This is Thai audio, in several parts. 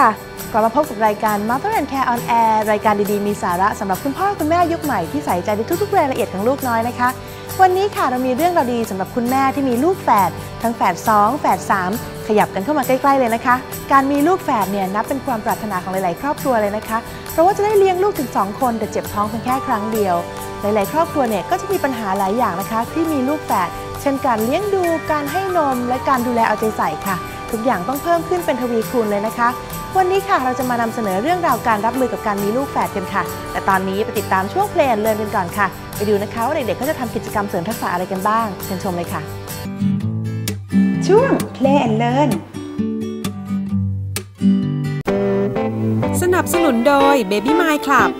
ค่ะ กลับมาพบกับรายการ Mother and Care on Air รายการดีๆ มีสาระสำหรับคุณพ่อคุณแม่ยุคใหม่ที่ใส่ใจในทุกๆรายละเอียดของลูกน้อยนะคะ วันนี้ค่ะเรามีเรื่องราวดีสำหรับคุณแม่ที่มีลูกแฝดทั้งแฝด2แฝด3 ขยับกันเข้ามาใกล้ๆเลยนะคะ การมีลูกแฝดเนี่ยนับเป็นความปรารถนาของหลายๆ ครอบครัวเลยนะคะ เพราะว่าจะได้เลี้ยงลูกถึง 2 คนแต่เจ็บท้องเพียงแค่ครั้งเดียว หลายๆ ครอบครัวเนี่ยก็จะมีปัญหาหลายอย่างนะคะ ที่มีลูกแฝดเช่นการเลี้ยงดูการให้นม และการดูแลเอาใจใส่ค่ะทุกอย่างต้องเพิ่มขึ้นเป็นทวีคูณเลยนะคะ วันนี้ค่ะเราจะมานำเสนอเรื่องราวการรับมือกับการมีลูกแฝดกันค่ะ แต่ตอนนี้ไปติดตามช่วงเพลนเลินกันก่อนค่ะ ไปดูนะคะว่าเด็กๆเขาจะทำกิจกรรมเสริมทักษะอะไรกันบ้าง เชิญชมเลยค่ะ ช่วง Play and Learn สนับสนุนโดย Baby My Club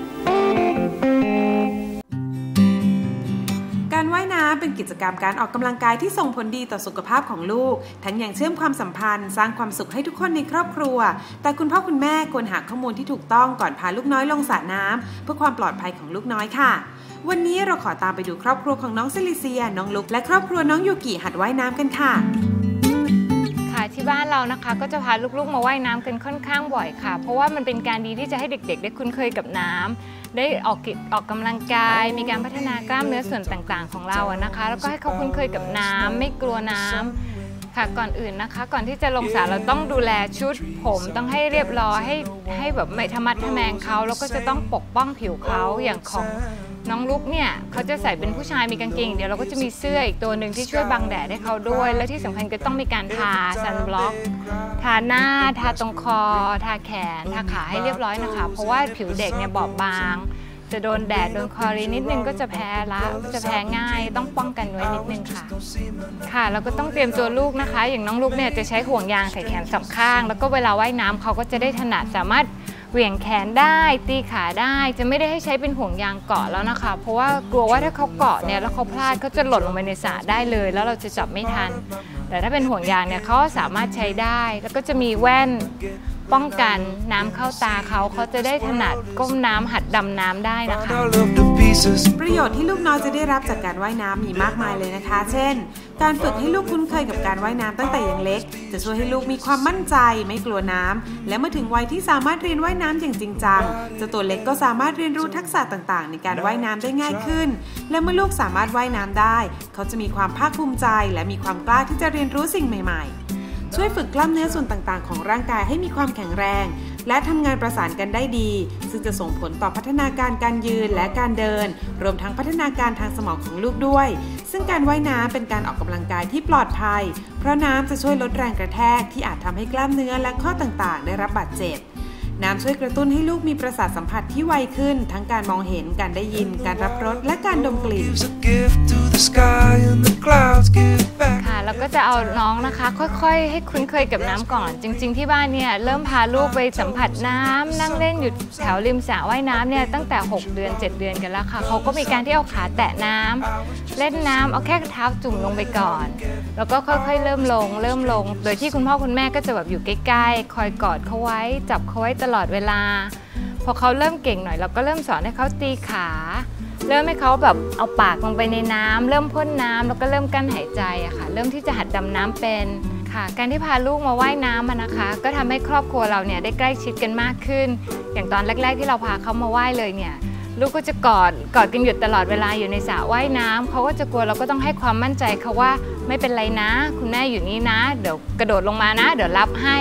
น้ำเป็นกิจกรรมการออกกำลังกายที่ส่งผลดีต่อสุขภาพของลูก ทั้งยังเชื่อมความสัมพันธ์ สร้างความสุขให้ทุกคนในครอบครัว แต่คุณพ่อคุณแม่ควรหาข้อมูลที่ถูกต้องก่อนพาลูกน้อยลงสระน้ำเพื่อความปลอดภัยของลูกน้อยค่ะวันนี้เราขอตามไปดูครอบครัวของน้องเซลิเซีย น้องลุก และครอบครัวน้องยูกิหัดว่ายน้ำกันค่ะค่ะ ที่บ้านเรานะคะ ก็จะพาลูกๆ มาว่ายน้ำกันค่อนข้างบ่อยค่ะ เพราะว่ามันเป็นการดีที่จะให้เด็ก ๆ ได้คุ้นเคยกับน้ำได้ออกกิจออกกำลังกาย มีการพัฒนากล้ามเนื้อส่วนต่างๆ ของเราอะนะคะ แล้วก็ให้เขาคุ้นเคยกับน้ำไม่กลัวน้ำค่ะก่อนอื่นนะคะ ก่อนที่จะลงสระเราต้องดูแลชุดผมต้องให้เรียบร้อยให้ให้แบบไม่ทะมัดทะแมงเขาแล้วก็จะต้องปกป้องผิวเขาอย่างของ น้องลุกเนี่ยเขาจะใส่เป็นผู้ชายมีกางเกง เดี๋ยวเราก็จะมีเสื้ออีกตัวหนึ่งที่ช่วยบังแดดให้เขาด้วย และที่สำคัญก็ต้องมีการทาซันบล็อก ทาหน้า ทาตรงคอ ทาแขน ทาขาให้เรียบร้อยนะคะ เพราะว่าผิวเด็กเนี่ยบอบบาง จะโดนแดดโดนคลอรีนนิดนึงก็จะแพ้ละจะแพ้ง่าย ต้องป้องกันไว้นิดนึงค่ะ ค่ะแล้วก็ต้องเตรียมตัวลูกนะคะ อย่างน้องลูกเนี่ยจะใช้ห่วงยางใส่แขนสองข้าง แล้วก็เวลาว่ายน้ำเขาก็จะได้ถนัดสามารถ เหวี่ยงแขนได้ ตีขาได้ จะไม่ได้ให้ใช้เป็นห่วงยางเกาะแล้วนะคะ เพราะว่ากลัวว่าถ้าเขาเกาะเนี่ยแล้วเขาพลาดเขาจะหล่นลงไปในสระได้เลย แล้วเราจะจับไม่ทัน แต่ถ้าเป็นห่วงยางเนี่ยเขาสามารถใช้ได้ แล้วก็จะมีแว่น ป้องกันน้ำเข้าตาเขาเขาจะได้ถนัดก้มน้ำหัดดำน้ำได้นะคะ ประโยชน์ที่ลูกน้อยจะได้รับจากการว่ายน้ำมีมากมายเลยนะคะ เช่น การฝึกให้ลูกคุ้นเคยกับการว่ายน้ำตั้งแต่ยังเล็ก จะช่วยให้ลูกมีความมั่นใจไม่กลัวน้ำและเมื่อถึงวัยที่สามารถเรียนว่ายน้ำอย่างจริงจังจ้าตัวเล็กก็สามารถเรียนรู้ทักษะต่างๆ ในการว่ายน้ำได้ง่ายขึ้น และเมื่อลูกสามารถว่ายน้ำได้ เขาจะมีความภาคภูมิใจ และมีความกล้าที่จะเรียนรู้สิ่งใหม่ ๆ ช่วยฝึกกล้ามเนื้อส่วนต่างๆ ของร่างกายให้มีความแข็งแรง และทำงานประสานกันได้ดี ซึ่งจะส่งผลต่อพัฒนาการการยืนและการเดิน รวมทั้งพัฒนาการทางสมองของลูกด้วย ซึ่งการว่ายน้ำเป็นการออกกำลังกายที่ปลอดภัย เพราะน้ำจะช่วยลดแรงกระแทกที่อาจทำให้กล้ามเนื้อและข้อต่างๆ ได้รับบาดเจ็บน้ำช่วยกระตุ้นให้ลูกมีประสาทสัมผัสที่ไวขึ้น ทั้งการมองเห็น การได้ยิน การรับรส และการดมกลิ่น Gives a gift to the sky and the clouds give back. ค่ะแล้วก็จะเอาน้องนะคะ ค่อยๆ ให้คุ้นเคยกับน้ำก่อน จริง ๆ ที่บ้านเนี่ยเริ่มพาลูกไปสัมผัสน้ำนั่งเล่นอยู่แถวริมสระว่ายน้ำเนี่ยตั้งแต่ 6 เดือน 7 เดือนกันแล้วค่ะเขาก็มีการที่เอาขาแตะน้ำเล่นน้ำเอาแค่เท้าจุ่มลงไปก่อน แล้วก็ค่อยๆ เริ่มลง เริ่มลง โดยที่คุณพ่อคุณแม่ก็จะแบบอยู่ใกล้ๆ คอยกอดเขาไว้ จับเขาไว้ตลอดเวลา พอเขาเริ่มเก่งหน่อยเราก็เริ่มสอนให้เขาตีขา เริ่มให้เขาแบบเอาปากลงไปในน้ำเริ่มพ่นน้ำแล้วก็เริ่มกั้นหายใจอะค่ะ เริ่มที่จะหัดดำน้ำเป็นค่ะ การที่พาลูกมาว่ายน้ำนะคะ ก็ทำให้ครอบครัวเราเนี่ยได้ใกล้ชิดกันมากขึ้น อย่างตอนแรก ๆ ที่เราพาเขามาว่ายเลยเนี่ยลูกก็จะกอดกอดกันอยู่ตลอดเวลาอยู่ในสระว่ายน้ำเขาก็จะกลัวเราก็ต้องให้ความมั่นใจเขาว่าไม่เป็นไรนะ คุณแม่อยู่นี่นะ เดี๋ยวกระโดดลงมานะ เดี๋ยวรับให้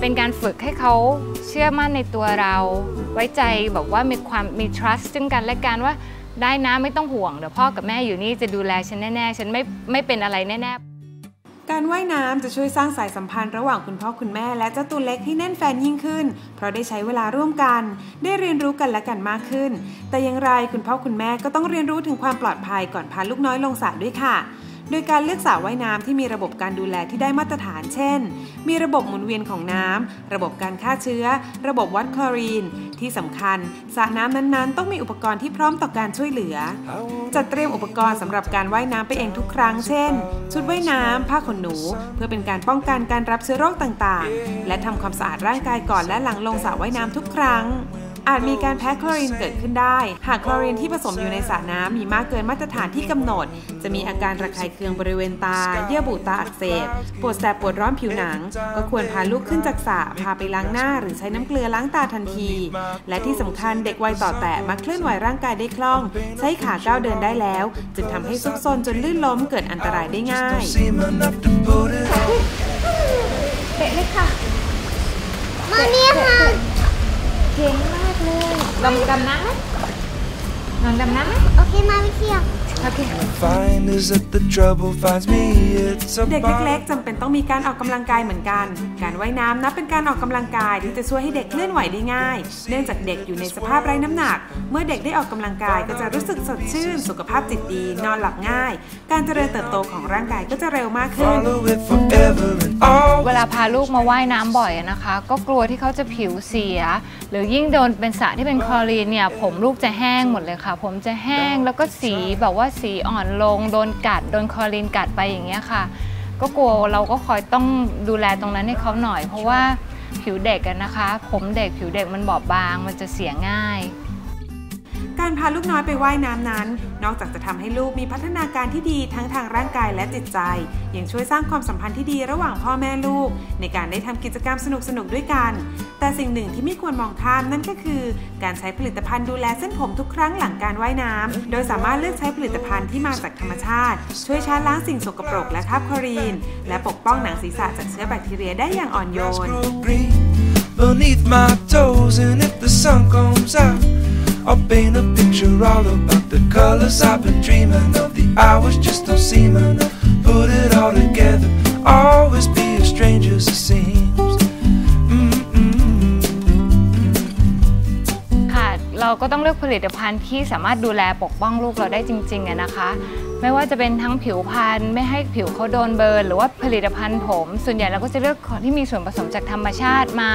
เป็นการฝึกให้เขาเชื่อมั่นในตัวเรา ไว้ใจแบบว่ามีความมี trust ซึ่งกันและกันว่า ได้นะไม่ต้องห่วงเดี๋ยวพ่อกับแม่อยู่นี่จะดูแลฉันแน่ๆ ฉันไม่ไม่เป็นอะไรแน่ๆ การว่ายน้ำจะช่วยสร้างสายสัมพันธ์ระหว่างคุณพ่อคุณแม่ และเจ้าตัวเล็กให้แน่นแฟนยิ่งขึ้น เพราะได้ใช้เวลาร่วมกัน ได้เรียนรู้กันและกันมากขึ้น แต่อย่างไรคุณพ่อคุณแม่ก็ต้องเรียนรู้ถึงความปลอดภัยก่อนพาลูกน้อยลงสระด้วยค่ะโดยการเลือกสระว่ายน้ำที่มีระบบการดูแลที่ได้มาตรฐาน เช่น มีระบบหมุนเวียนของน้ำระบบการฆ่าเชื้อ ระบบวัดคลอรีน ที่สำคัญสระน้ำนั้นๆ ต้องมีอุปกรณ์ที่พร้อมต่อการช่วยเหลือ จัดเตรียมอุปกรณ์สำหรับการว่ายน้ำไปเองทุกครั้งเช่น ชุดว่ายน้ำผ้าขนหนู เพื่อเป็นการป้องกันการรับเชื้อโรคต่างๆ และทำความสะอาดร่างกายก่อนและหลังลงสระว่ายน้ำทุกครั้ง อาจมีการแพ้คลอรีนเกิดขึ้นได้ หากคลอรีนที่ผสมอยู่ในสระน้ำมีมากเกินมาตรฐานที่กำหนด จะมีอาการระคายเคืองบริเวณตา เยื่อบุตาอักเสบ ปวดแสบปวดร้อนผิวหนัง ก็ควรพาลูกขึ้นจากสระพาไปล้างหน้า หรือใช้น้ำเกลือล้างตาทันที และที่สำคัญเด็กวัยต่อแตะมักเคลื่อนไหวร่างกายได้คล่อง ใช้ขาก้าวเดินได้แล้ว จึงทำให้ซุกซนจนลื่นล้มเกิดอันตรายได้ง่ายเตะเลยค่ะมาเนี่ยค่ะเก่งมาก เลยลองดำน้ำไหมลองดำน้ำไหมโอเคมาวิเทียโอเค Find is that the trouble finds me. It's a เด็กเล็กๆจำเป็นต้องมีการออกกำลังกายเหมือนกัน การว่ายน้ำนับเป็นการออกกำลังกายที่จะช่วยให้เด็กเคลื่อนไหวได้ง่าย เนื่องจากเด็กอยู่ในสภาพไร้น้ำหนัก เมื่อเด็กได้ออกกำลังกายก็จะรู้สึกสดชื่น สุขภาพจิตดี นอนหลับง่าย การเจริญเติบโตของร่างกายก็จะเร็วมากขึ้น follow it forever and all. เวลาพาลูกมาว่ายน้ำบ่อยอะนะคะ ก็กลัวที่เขาจะผิวเสีย หรือยิ่งโดนเป็นสระที่เป็นคลอรีนเนี่ยผมลูกจะแห้งหมดเลยค่ะ ผมจะแห้งแล้วก็สีแบบว่าสีอ่อนลง โดนกัดโดนคลอรีนกัดไปอย่างเงี้ยค่ะ ก็กลัวเราก็คอยต้องดูแลตรงนั้นให้เขาหน่อย เพราะว่าผิวเด็กอะนะคะ ผมเด็กผิวเด็กมันบอบบางมันจะเสียง่าย การพาลูกน้อยไปว่ายน้ำนั้น นอกจากจะทำให้ลูกมีพัฒนาการที่ดีทั้งทางร่างกายและจิตใจ ยังช่วยสร้างความสัมพันธ์ที่ดีระหว่างพ่อแม่ลูก ในการได้ทำกิจกรรมสนุกๆด้วยกัน แต่สิ่งหนึ่งที่ไม่ควรมองข้ามนั่นก็คือ การใช้ผลิตภัณฑ์ดูแลเส้นผมทุกครั้งหลังการว่ายน้ำโดยสามารถเลือกใช้ผลิตภัณฑ์ที่มาจากธรรมชาติ ช่วยชาล้างสิ่งสกปรกและคราบคลอรีน และปกป้องหนังศีรษะจากเชื้อแบคทีเรียได้อย่างอ่อนโยน beneath my toes, and if the sun comes out, I'll paint a picture all about the colors I've been dreaming of. The hours just don't seem enough. Put it all together, always be a stranger as it seems. ค่ะ เราก็ต้องเลือกผลิตภัณฑ์ที่สามารถดูแลปกป้องลูกเราได้จริงๆอะนะคะ ไม่ว่าจะเป็นทั้งผิวพรรณไม่ให้ผิวเขาโดนเบิร์นหรือว่าผลิตภัณฑ์ผม ส่วนใหญ่เราก็จะเลือกของที่มีส่วนผสมจากธรรมชาติมา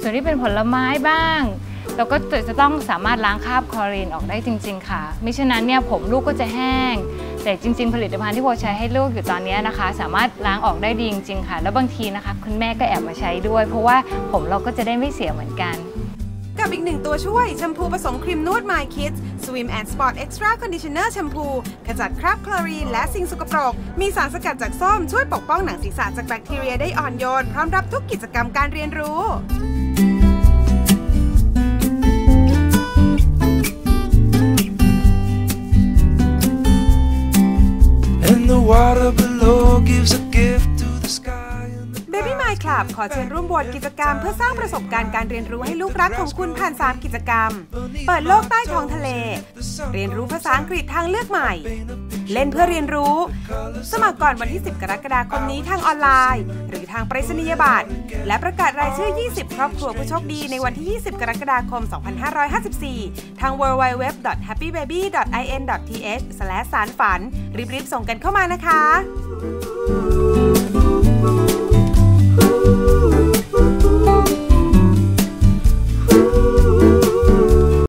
ส่วนที่เป็นผลไม้บ้าง เราก็จะต้องสามารถล้างคราบคลอรีนออกได้จริง ๆ ค่ะมิฉะนั้นเนี่ยผมลูกก็จะแห้ง แต่จริง ๆ ผลิตภัณฑ์ที่โบใช้ให้ลูกอยู่ตอนนี้นะคะ สามารถล้างออกได้ดีจริง ๆ ค่ะ แล้วบางทีนะคะ คุณแม่ก็แอบมาใช้ด้วย เพราะว่าผมเราก็จะได้ไม่เสียเหมือนกันกับอีกหนึ่งตัวช่วยแชมพูผสมครีมนวด My Kids Swim and Sport Extra Conditioner แชมพูขจัดคราบคลอรีนและสิ่งสกปรก มีสารสกัดจากส้มช่วยปกป้องหนังศีรษะจากแบคทีเรียได้อ่อนโยน พร้อมรับทุกกิจกรรมการเรียนรู้ ขอเชิญร่วมบวชกิจกรรม เพื่อสร้างประสบการณ์การเรียนรู้ให้ลูกรักของคุณผ่าน 3 กิจกรรม เปิดโลกใต้ท้องทะเล เรียนรู้ภาษาอังกฤษทางเลือกใหม่ เล่นเพื่อเรียนรู้ สมัครก่อนวันที่ 10 กรกฎาคมนี้ทางออนไลน์ หรือทางไปรษณียบัตรและประกาศรายชื่อ 20 ครอบครัวผู้โชคดีในวันที่ 20 กรกฎาคม 2554 ทาง www.happybaby.in.th สารฝันรีบๆส่งกันเข้ามานะคะ